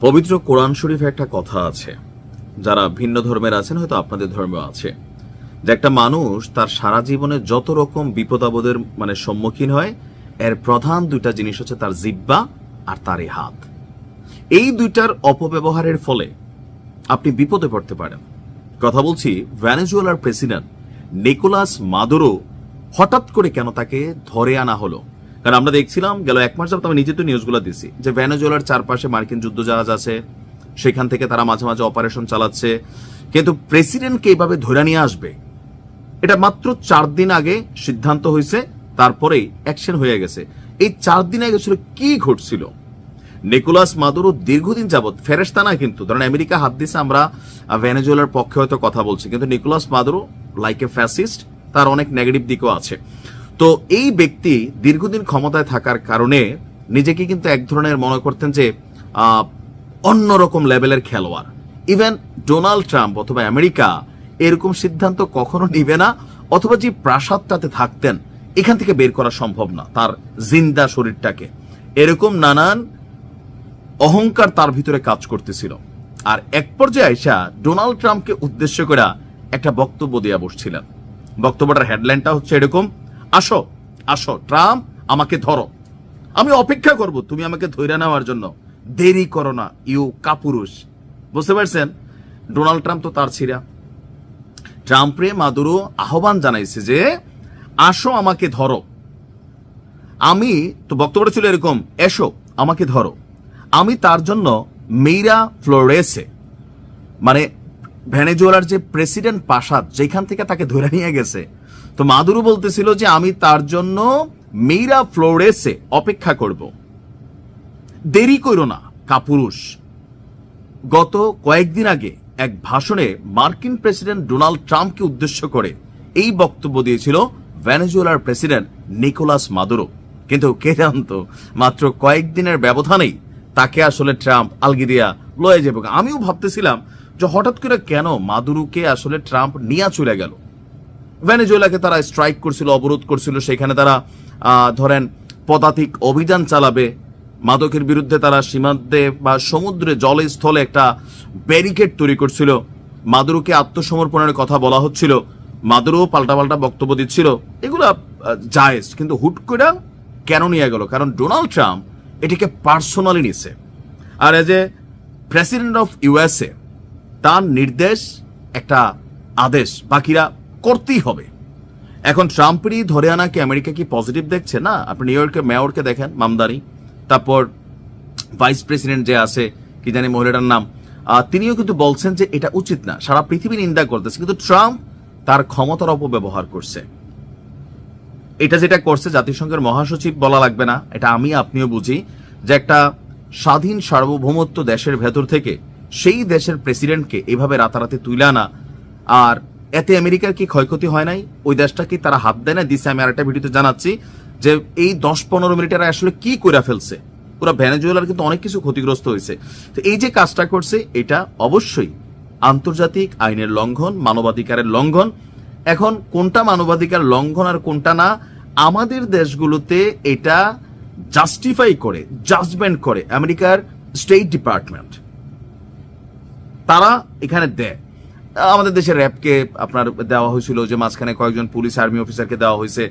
পবিত্র কোরআন শরীফে একটা কথা আছে। যারা ভিন্ন ধর্মের আছেন, হয়তো আপনাদের ধর্মেও আছে। যে একটা মানুষ তার সারা জীবনে যত রকম বিপদ আপদের মানে সম্মুখীন হয়, এর প্রধান দুইটা জিনিস হচ্ছে তার জিব্বা আর তার হাত এই দুইটার অপব্যবহারের ফলে আপনি বিপদে পড়তে পারেন। কথা বলছি ভ্যানেজুয়েলার প্রেসিডেন্ট নিকোলাস মাদুরো হঠাৎ করে কেন তাকে ধরে আনা হলো? কারণ আমরা দেখছিলাম গেল এক মাস আমি নিজে তো নিউজগুলো দিছি, যে ভ্যানেজুয়েলার চারপাশে মার্কিন যুদ্ধ যুদ্ধজাহাজ আছে, সেখান থেকে তারা মাঝে মাঝে অপারেশন চালাচ্ছে। কিন্তু প্রেসিডেন্টকে এইভাবে ধরে নিয়ে আসবে, এটা মাত্র চার দিন আগে সিদ্ধান্ত হয়েছে, তারপরেই অ্যাকশন হয়ে গেছে। এই চার দিন আগে ছিল কি ঘটছিল? নিকোলাস মাদুরো দীর্ঘদিন যাবৎ ফেরেস্তা না কিন্তু, ধরেন আমেরিকা হাত দিছে, আমরা ভেনেজুয়েলার পক্ষে হয়তো কথা বলছি, কিন্তু Nicolas Maduro like a fascist তার অনেক নেগেটিভ দিকও আছে। তো এই ব্যক্তি দীর্ঘদিন ক্ষমতায় থাকার কারণে নিজেকে কিন্তু এক ধরনের মনে করতেন যে অন্যরকম লেভেলের খেলোয়াড়। ইভেন ডোনাল্ড ট্রাম্প অথবা আমেরিকা এরকম সিদ্ধান্ত কখনো নিবে না, অথবা যে প্রাসাদটাতে থাকতেন, এখান থেকে বের করা সম্ভব না তার জিন্দা শরীরটাকে। এরকম নানান অহংকার তার ভিতরে কাজ করতেছিল। আর এক পর্যায়ে আইসা ডোনাল্ড ট্রাম্পকে উদ্দেশ্য করে একটা বক্তব্য দিয়ে বসছিলেন। বক্তব্যটার হেডলাইনটা হচ্ছে এরকম আসো আসো, ট্রাম্প, আমাকে ধরো। আমি অপেক্ষা করব, তুমি আমাকে ধৈর্য নেওয়ার জন্য। দেরি করো না, ইউ কাপুরুষ। বুঝতে পারছেন? ডোনাল্ড ট্রাম্প তো তার ছিঁড়া। ট্রাম্পরে মাদুরো আহ্বান জানাইছে যে, আসো, আমাকে ধরো। আমি, তো বক্তব্যটা ছিল এরকম, এসো, আমাকে ধরো। আমি তার জন্য মেইরা ফ্লোরেসে মানে ভেনেজুয়েলার যে প্রেসিডেন্ট প্রাসাদ যেখান থেকে তাকে ধরে নিয়ে গেছে তো মাদুরু বলতেছিল যে আমি তার জন্য মেইরা ফ্লোরেসে অপেক্ষা করব। দেরি করো না, কাপুরুষ। গত কয়েকদিন আগে এক ভাষণে মার্কিন প্রেসিডেন্ট ডোনাল্ড ট্রাম্পকে উদ্দেশ্য করে এই বক্তব্য দিয়েছিল ভেনেজুয়েলার প্রেসিডেন্ট নিকোলাস মাদুরো। কিন্তু কে জানতো, মাত্র কয়েকদিনের ব্যবধানেই তাকে আসলে ট্রাম্প আলগি দিয়া লয়ে যাবে। আমিও ভাবতেছিলাম যে হঠাৎ করে কেন মাদুরুকে আসলে ট্রাম্প নিয়ে চলে গেল। ভেনেজুয়েলাকে তারা স্ট্রাইক করছিল, অবরোধ করছিল, সেখানে তারা ধরেন, পদাতিক অভিযান চালাবে। মাদকের বিরুদ্ধে তারা সীমান্তে বা সমুদ্রে জলে স্থলে একটা ব্যারিকেড তৈরি করছিল। মাদুরুকে আত্মসমর্পণের কথা বলা হচ্ছিল। মাদুরু পাল্টাপাল্টা বক্তব্য দিচ্ছিল। এগুলো জায়েজ। কিন্তু হুট করে কেন নিয়ে গেল? কারণ ডোনাল্ড ট্রাম্প এটিকে পার্সোনালি নিছে আর as a president of USA তার নির্দেশ একটা আদেশ। বাকিরা করতেই হবে। এখন ট্রাম্পেরই ধরে আনা কি আমেরিকা কি পজিটিভ দেখছে? না, আপনি নিউ ইয়র্কের মেয়রকে দেখেন, মামদানি। তারপর ভাইস প্রেসিডেন্ট যে আছে, কি জানি মহিলাটার নাম তিনিও কিন্তু বলছেন যে এটা উচিত না। সারা পৃথিবী নিন্দা করতেছে, কিন্তু ট্রাম্প তার ক্ষমতার অপব্যবহার করছে। এটা যেটা করছে, জাতিসংঘের মহাসচিব বলা লাগবে না, এটা আমি, আপনিও বুঝি, যে একটা স্বাধীন সার্বভৌমত্ব দেশের ভেতর থেকে সেই দেশের প্রেসিডেন্টকে এভাবে রাতারাতি তুলে আনা, আর এতে আমেরিকার কি ক্ষয়ক্ষতি হয় নাই? ওই দেশটা কি তারা হাত দেয় না দিছে, আমি আরেকটা ভিডিওতে জানাচ্ছি যে এই দশ পনেরো মিনিটের আসলে কি করে ফেলছে? পুরো ভেনেজুয়েলার কিন্তু অনেক কিছু ক্ষতিগ্রস্ত হয়েছে। তো এই যে কাজটা করছে, এটা অবশ্যই আন্তর্জাতিক আইনের লঙ্ঘন, মানবাধিকারের লঙ্ঘন। এখন কোনটা মানবাধিকার লঙ্ঘন আর কোনটা না, আমাদের দেশগুলোতে এটা জাস্টিফাই করে জাজমেন্ট করে, আমেরিকার স্টেট ডিপার্টমেন্ট তারা এখানে দেয়। আমাদের দেশের র্যাবকে আপনার দেওয়া হয়েছিল যে মাঝখানে কয়েকজন পুলিশ আর্মি অফিসারকে দেওয়া হয়েছে।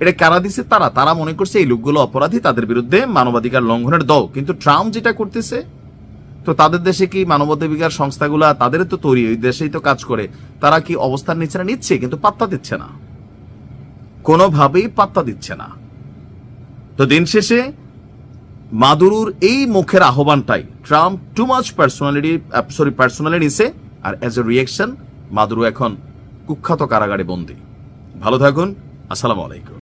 এটা কারা দিছে তারা? তারা মনে করছে এই লোকগুলো অপরাধী, তাদের বিরুদ্ধে মানবাধিকার লঙ্ঘনের দল কিন্তু ট্রাম্প যেটা করতেছে, তো তাদের দেশে কি মানবাধিকার সংস্থাগুলা তাদের তো তৈরি, ওই দেশেই তো কাজ করে। তারা কি অবস্থান নিচ্ছে না? নিচ্ছে, কিন্তু পাত্তা দিচ্ছে না। কোনোভাবেই পাত্তা দিচ্ছে না। তো দিন শেষে মাদুরুর এই মুখের আহ্বানটাই, Trump too much personality sorry personally নিছে। আর অ্যাজ এ রিয়েকশন মাদুরু এখন কুখ্যাত কারাগারে বন্দী। ভালো থাকুন আসসালামু আলাইকুম।